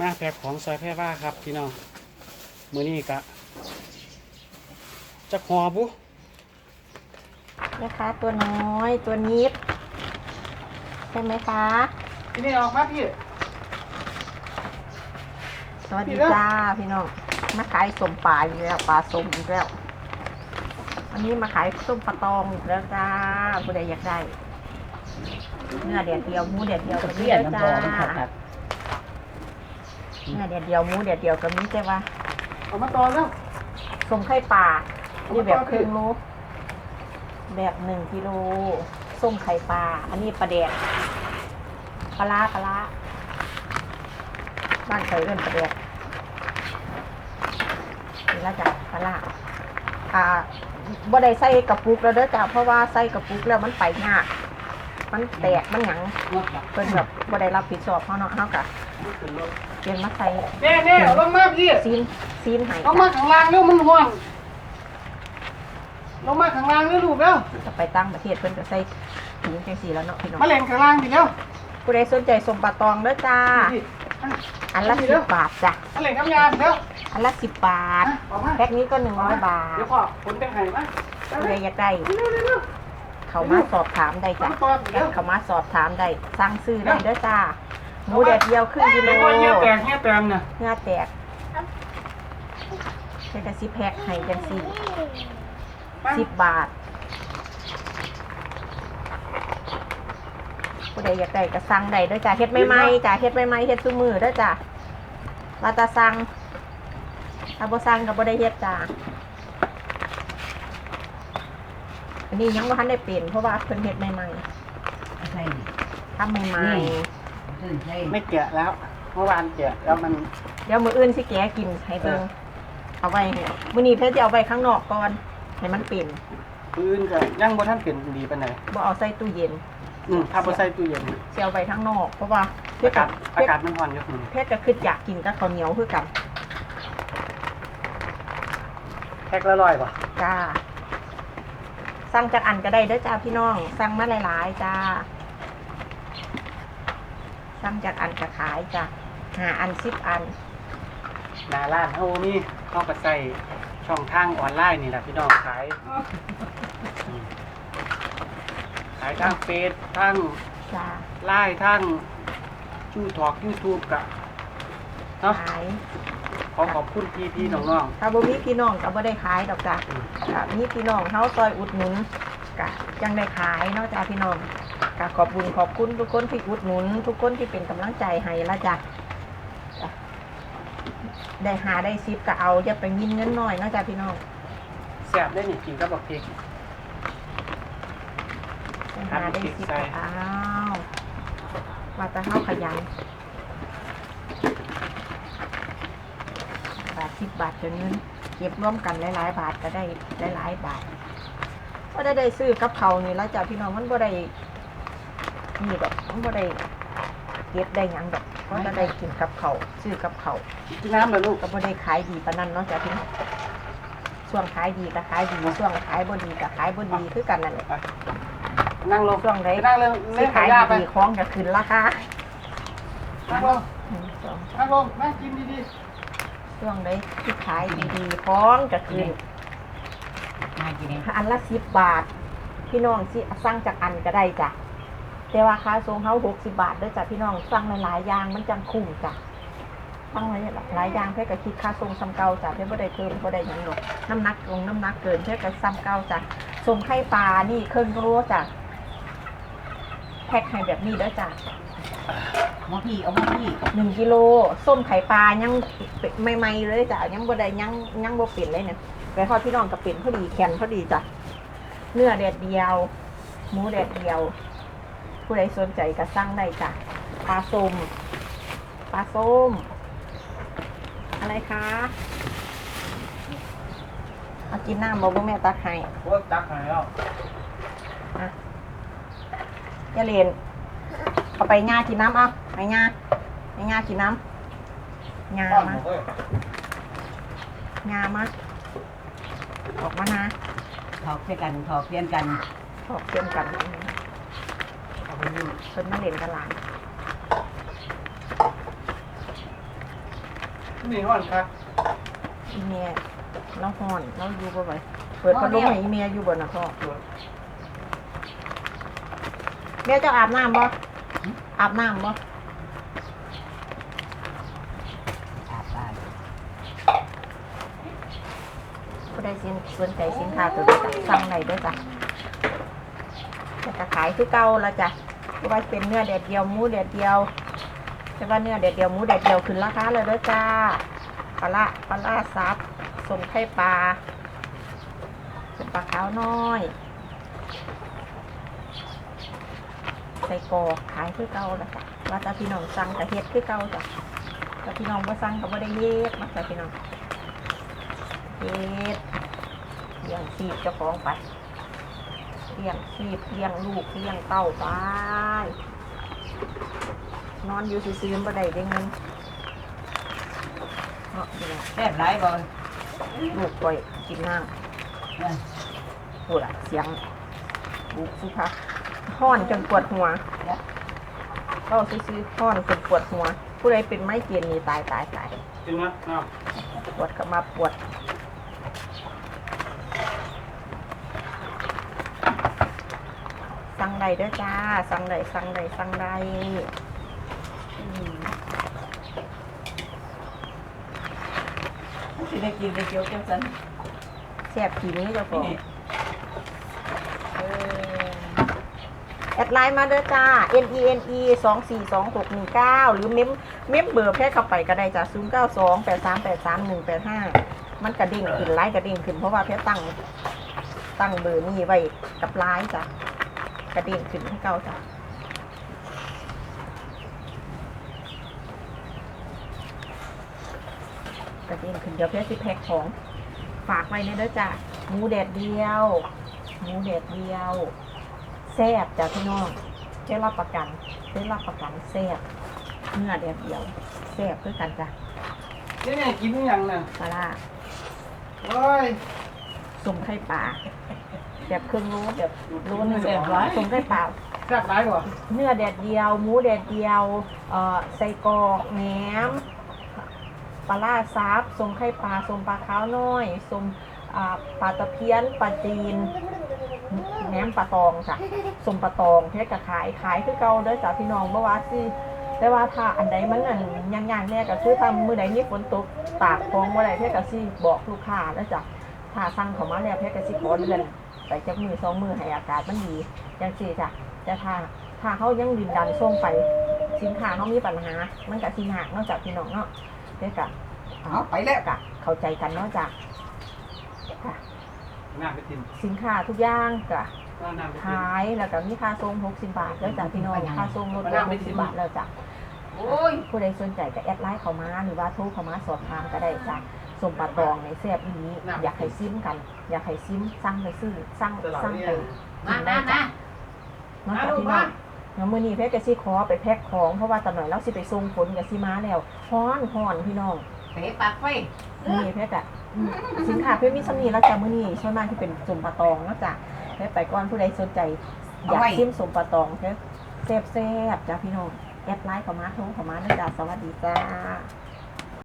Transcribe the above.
มาแพ็กของซอยแพร่ว่าครับพี่น้องมือนี้กะจะหอบุนะคะตัวน้อยตัวนิดใช่ไหมคะพี่นี่ออกมาพี่ สวัสดีพี่เด้อ จ้าพี่น้องมาขายสมปลาอีกแล้วปลาสมอีกแล้ววันนี้มาขายส้มปลาตองอีกแล้วจ้าผู้ใดอยากได้เนื้อเดียวเดียวหมูเดียวเดียวก็มีเลี่ยนแล้วน้ำจ้าพอมันขัด เนื้อเดียวเดียวหมูเดียวเดียวก็มีแต่ว่าเอามาต่อแล้วส้มไข่ปลานี่แบบครึ่งโลแบบหนึ่งกิโลส้มไข่ปลา อันนี้ปลาแดกปลาร้าปลาร้าบ้านเคยเล่นปลาแดกนี่ละจ้ะปลาร้าอ่าบ่ได้ใส่กระปุกแล้วเด้อจ้ะเพราะว่าใส่กระปุกแล้วมันไปยาก มันแตกมันหยังเพิ่นแบบบ่ได้รับผิดชอบเฮาเนาะเฮากะเปลี่ยนมาใส่เน่เน่เอาลงมาพี่ซีนซีนให้ลงมาจ้ะข้างล่างเร็วมันห่วงลงมาข้างล่างเร็วลูกเร็วจะไปตั้งประเทศเพิ่นก็ใส่ถุงจังซี่แล้วเนาะพี่น้องมาเล่นข้างล่างดิเร็วผู้ใดสนใจสมปลาตองเด้อจ้าพี่อะอันละนี่สิเด้อบบาทจ้ะมาเล่นกับยาเร็วอันละสิบบาทอะออกมาแพ็คนี้ก็หนึ่งร้อยบาทเดี๋ยวพ่อผลเป็นไงมาผู้ใดอยากได้ เร็วเร็วเร็วเขามาสอบถามได้จ้ะเอามาก่อนเดี๋ยวเขามาสอบถามได้สั่งซื้อได้เด้อจ้าหมูแดดเดียวครึ่งกิโลเดี๋ยวพ่อเงี้ยแตกเงี้ยแตมเนี่ยเนื้อแตกใช้กระซิแพ็คให้จังสี่สิบบาทผู้ใดอยากได้ก็สั่งได้เด้อจ้าเฮ็ดใหม่ๆจ้าเฮ็ดใหม่ๆเฮ็ดซุมือเด้อจ้าว่าแตาสั่งถ้าบ่สั่งก็บ่ได้เฮ็ดจ้าอั นนี้ยังบ่ทันได้เป็นเพราะว่าเพิ่นเฮ็ดใหม่ใช่ๆทำใหม่ตื่นใช่ไม่แกะแล้วเมื่อวานแกะแล้วมันๆเดี๋ยวมื้ออื่นสิแกะกินให้เบิ่งเอาไว้ให้มื้อนี้เพิ่นจะเอาไว้ข้างนอกก่อนให้มันเป็นปืนก็ยังบ่ท่านเปลี่ยนดีปานไหนบ่เอาใส่ตู้เย็นอืมถ้าบ่ใส่ตู้เย็นสิเอาไว้ข้างนอกเพราะว่าเพอาชรกักาบศเพอาชรกาศมันร้อนอยู่คุณเพชรก็คืออยากกินกับข้าวเหนียวคือกันแพ็คละร้อยป่ะจ้า สั่งจากอันก็ได้เด้อจ้าพี่น้อง สั่งมาหลายๆจ้า สั่งจากอันก็ขายจ้าหาอันสิบอันหน้าร้านเฮานี่เฮาก็ใส่ช่องทางออนไลน์นี่แหละพี่น้องขายอืมขายทางเฟซทางจ้าไลน์ทางชูทอก YouTube กะ เนาะ ขาย ขอขอบคุณพี่พี่ๆน้องถ้าบ่มีพี่น้องก็บ่ได้ขายดอกจ้าๆอืมค่ะมีพี่น้องเฮาซอยอุดหนุนกะยังได้ขายเนาะจ้าพี่น้องกะขอบคุญขอบคุณทุกคนที่อุดหนุน ทุกคนที่เป็นกำลังใจให้ละจ้ะจ้ะได้หาได้ซิปก็เอาอย่าไปยินเงินน้อยเนาะจ้าพี่น้องแซ่บได้นี่กินกับบักพริก ได้หาได้ซิปก็เอาว่าแต่เฮาขยัน บาทสิบบาทจนเงินเก็บร่วมกันหลายๆ บาทก็ได้หลายๆบาทก็ได้ได้ซื้อกับเขาวนี่แล้วจ้าพี่น้องมันบ่ได้นี่ดอกมันบ่ได้เก็บได้หยังดอกเพราะจะได้กินกับเขาวซื้อกับเขาวกินน้ำเหรอลูกก็บ่ได้ขายดีปานนั้นเนาะจ้ะพี่น้องช่วงขายดีก็ขายดีช่วงขายบ่ดีก็ขายบ่ดีคือกันนั่นแหละไปนั่งลงช่วงใดไปนั่งเรื่องสิเล่นขายยาไปดีของจะขึ้นราคานั่งลงหนึ่งสองนั่งลงนั่งกินดี ช่วงใดที่ขายดีๆของจะขึ้นมากินเองอันละ10บาท พี่น้องสิสั่งจากอันก็ได้จ้ะแต่ว่าค่าส่งเฮา60บาทเด้อจ้ะพี่น้องสั่งหลายๆอย่างมันจังคุ้มจ้ะตั้งไว้หลายอย่างเพื่อกับคิดค่าทรงซ้ำเก่าจ้ะเพื่อบ่ได้เพิ่มบ่ได้หยังหรอกน้ำหนักลงน้ำหนักเกินเพื่อกับซ้ำเก่าจ้ะสมไข่ปลานี่เครื่องรู้จ้ะแพ็คให้แบบนี้เด้อจ้ะ มาพี่เอามาพี่หนึ่งกิโลส้มไข่ปลายังใหม่ๆเลยจ้ะยังบ่ได้ยังยังบ่เป็นเลยเนี่ยไปทอดพี่น้องกับเป็นพอดีแขนพอดีจ้ะเนื้อแดดเดียว หมูแดดเดียว ผู้ใดสนใจก็สั่งได้จ้ะปลาส้มปลาส้ม อะไรคะเอากินน้ำบ่บ่แม่ตักให้ๆโอ้ตักหายแล้วอะอย่าเรียนเอาไปง่ากินน้ำเอา ไปง่าไปง่ากินน้ำง่ามาง่ามาออกมานะถอกเพื่อกันถอกเพียนกันออกเชื่อมกันเอาไปนึ่งเพิ่นมาเล่นกันหลานนี่ฮ้อนครับอีเมียเราห่อนเราอยู่บ่ไหวเปิดพัดลมให้อีเมียอยู่บ่นะพ่อแม่เจ้าอาบน้ำบ่อาบน้ำบ่อาบบ้าน ใดสินสนใจสินค้าตัวนี้จ้ะสั่งไหนด้อจ้ะแต่ก็ขายคือเก่าแล้วจ้ะเพราะว่าเป็นเนื้อแดดเดียวหมูแดดเดียวแต่ว่าเนื้อแดดเดียวหมูแดดเดียวขึ้นราคาเลยด้อจ้าปลาละปลาละซับส่งไข่ปลาเป็นปลาขาวน้อยใส่กอกขายคือเก่าแล้วจ้ะว่าแต่พี่น้องสั่งกับเฮ็ดคือเก่าจ้ะแต่พี่น้องบ่สั่งก็บ่ได้เฮ็ดมาจ้ะพี่น้อง เฮ็ดเลี้ยงชีพเจ้าของไปเลี้ยงชีพเลี้ยงลูกเลี้ยงเต้าไปนอนอยู่ซื่อๆบ่ได้ได้เงินเนาะพี่น้องแซ่บหลายบ่ลูกก่อยกินน้ำพูดอะเสียงบุกสิคะห้อนจนปวดหัวเข้าซื่อๆห้อนจนปวดหัว ผู้ใดเป็นไม้เกียนนี่ตายตายตายจริงไหมเนะปวดก็มาปวด สั่งใดเด้อจ้า สั่งใดสั่งใดสั่งใดอืมสิได้กินได้เกี่ยวจังซั่นแซ่บผีนี้เจ้าของนี่เออแอดไลน์มาเด้อจ้า N E N E สองสี่สองหกหนึ่งเก้าหรือเมมเมมเบอร์แพทย์เข้าไปก็ได้จ้าศูนย์เก้าสองแปดสามแปดสามหนึ่งแปดห้ามันกระดิ่งขึ้นไลน์กระดิ่งขึ้นเพราะว่าแพทย์ตั้งตั้งเบอร์นี้ไว้กับไลน์จ้ะก ระดิ่งขึ้นให้เก้าจ้ะกระดิ่งขึ้นเดี๋ยวแพทย์สิแพ็คของฝากไว้ในเด้อจ้ะหมูแดดเดียวหมูแดดเดียวแซ่บจ้ะพี่น้องได้รับประกันได้รับประกันแซ่บเนื้อแดดเดียวแซ่บคือกันจ้ะเดี๋ยวนี่กินหยังน่ะปลาร้าโอ้ยสุ่มไข่ปลา แบบเครื่องรู้แบบรู้หนึ่งแซ่บหลายสุ่มไข่ปลาแซ่บหลายบ่เนื้อแดดเดียว หมูแดดเดียวเอ่อไส้กรอกแหนมปลาล่าซับส้มไข่ปลาส้มปลาขาวน้อยส้มอ่าปลาตะเพียนปลาจีนแหนมปลาตองจ้ะส้มปลาตองเพชรกะขายขายคือเก่าเด้อจ้ะพี่น้องเมื่อวานสิแต่ว่าถ้าอันใดมันอันย่างๆแน่ก็คือทำมือใดมีฝนตกตากฟองบ่ได้เพชรกะสิบอกลูกค้าแล้วจ้ะถ้าสั่งเขามาแล้วเพชรกะสิขอเดือน ไปจักมือสองมือให้อากาศมันดีจังซี่จ้ะแต่ถ้าถ้าเขายังดินดันส่งไปสินค้าเขามีปัญหา มันกับสิหักนอกจากพี่น้องเนาะเด็กกะเอาไปแล้วกะเข้าใจกันเนอกจากค่ะน้ำไปกินสินค้าทุกอย่างกะเอาน้ำไปกินขายแล้วก็มีค่าส่ง60บาท แล้วจากพี่น้องค่าส่งลดลง60บาทแล้วจ้ะโอ้ยผู้ใดสนใจก็แอดไลน์เขามาหรือว่าโทรเขามาสอบถามก็ได้จ้ะ ส่งปลาตองในแซ่บอีนี้ อยากให้ซิมกัน อยากให้ซิมสั่งไปซื้อสั่งตลาดสั่งนี่ไปมามามานอกจากพี่น้องแล้วมื้อนี้เพชรก็สิขอไปแพ็คของเพราะว่าตอนหน่อยเราสิไปส่งผลกับสิมาแล้วฮ้อนฮ้อนพี่น้องเตะปากไฟมื้อนี้เพชรอะอืมสินค้าเพชรมีสำนีแล้วจ้ะมื้อนี้ส่วนมากที่เป็นสมปะตองเนาะจ้ะเพชรไปก่อนผู้ใดสนใจ อยากชิมสมปะตองเพชรแซ่บๆจ้ะพี่น้องแอดไลน์เข้ามาโทรเข้ามานะจ้ะสวัสดีจ้า